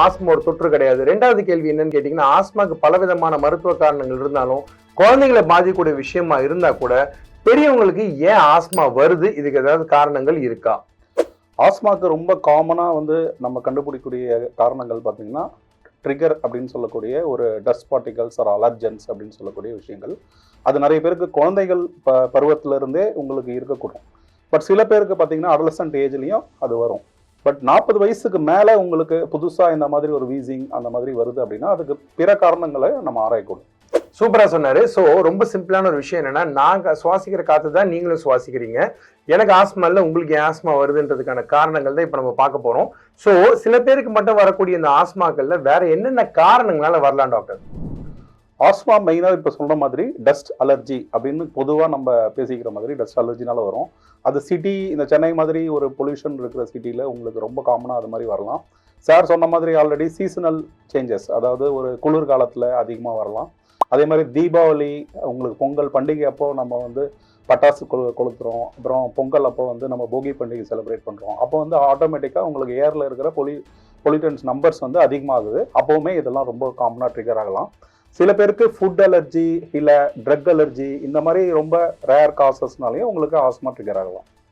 Asthma ஒரு தொற்று கிடையாது. ரெண்டாவது கேள்வி என்னன்னு கேட்டீங்கன்னா ஆஸ்மாக்கு பலவிதமான மருத்துவ காரணங்கள் இருந்தாலும் குழந்தைகளை பாதிக்கக்கூடிய விஷயமா இருந்தா கூட பெரியவங்களுக்கு ஏன் ஆஸ்மா வருது? இதுக்கு ஏதாவது காரணங்கள் இருக்கா? ஆஸ்மாக்கு ரொம்ப காமனாக வந்து நம்ம கண்டுபிடிக்கக்கூடிய காரணங்கள் பார்த்தீங்கன்னா ட்ரிகர் அப்படின்னு சொல்லக்கூடிய ஒரு டஸ்ட் பார்ட்டிகல்ஸ் ஆர் அலர்ஜன்ஸ் அப்படின்னு சொல்லக்கூடிய விஷயங்கள். அது நிறைய பேருக்கு குழந்தைகள் ப பருவத்திலிருந்தே உங்களுக்கு இருக்கக்கூடும். பட் சில பேருக்கு பார்த்தீங்கன்னா அடலசன்ட் ஏஜ்லேயும் அது வரும். பட் நாற்பது வயசுக்கு மேலே உங்களுக்கு புதுசாக இந்த மாதிரி ஒரு வீசிங் அந்த மாதிரி வருது அப்படின்னா அதுக்கு பிற காரணங்களை நம்ம ஆராயக்கூடும். சூப்பரா சொன்னார். ஸோ ரொம்ப சிம்பிளான ஒரு விஷயம் என்னன்னா நாங்கள் சுவாசிக்கிற காத்து தான் நீங்களும் சுவாசிக்கிறீங்க. எனக்கு ஆஸ்மா இல்லை உங்களுக்கு ஏன் ஆஸ்மா வருதுன்றதுக்கான காரணங்கள் தான் இப்போ நம்ம பார்க்க போகிறோம் ஸோ சில பேருக்கு மட்டும் வரக்கூடிய இந்த ஆஸ்மாக்களில் வேற என்னென்ன காரணங்களால வரலாம் டாக்டர்? ஆஸ்மா மெயினாக இப்போ சொல்கிற மாதிரி டஸ்ட் அலர்ஜி அப்படின்னு பொதுவாக நம்ம பேசிக்கிற மாதிரி டஸ்ட் அலர்ஜினால வரும். அது சிட்டி இந்த சென்னை மாதிரி ஒரு பொல்யூஷன் இருக்கிற சிட்டியில் உங்களுக்கு ரொம்ப காமனாக அது மாதிரி வரலாம். சார் சொன்ன மாதிரி ஆல்ரெடி சீசனல் சேஞ்சஸ் அதாவது ஒரு குளிர் காலத்தில் அதிகமாக வரலாம். அதே மாதிரி தீபாவளி உங்களுக்கு பொங்கல் பண்டிகை அப்போ நம்ம வந்து பட்டாசு கொளு கொளுத்துறோம். அப்புறம் பொங்கல் அப்போ வந்து நம்ம போகி பண்டிகை செலிப்ரேட் பண்ணுறோம் அப்போ வந்து ஆட்டோமேட்டிக்காக உங்களுக்கு ஏரில் இருக்கிற பொலி பொலிட்டன்ஸ் நம்பர்ஸ் வந்து அதிகமாகுது. அப்போவுமே இதெல்லாம் ரொம்ப காமனாக ட்ரிகர் ஆகலாம். சில பேருக்கு ஃபுட் அலர்ஜி இல்லை ட்ரக் அலர்ஜி இந்த மாதிரி ரொம்ப ரேர் காசஸ்னாலேயும் உங்களுக்கு ஆஸ்மா ட்ரிகர் ஆகலாம்.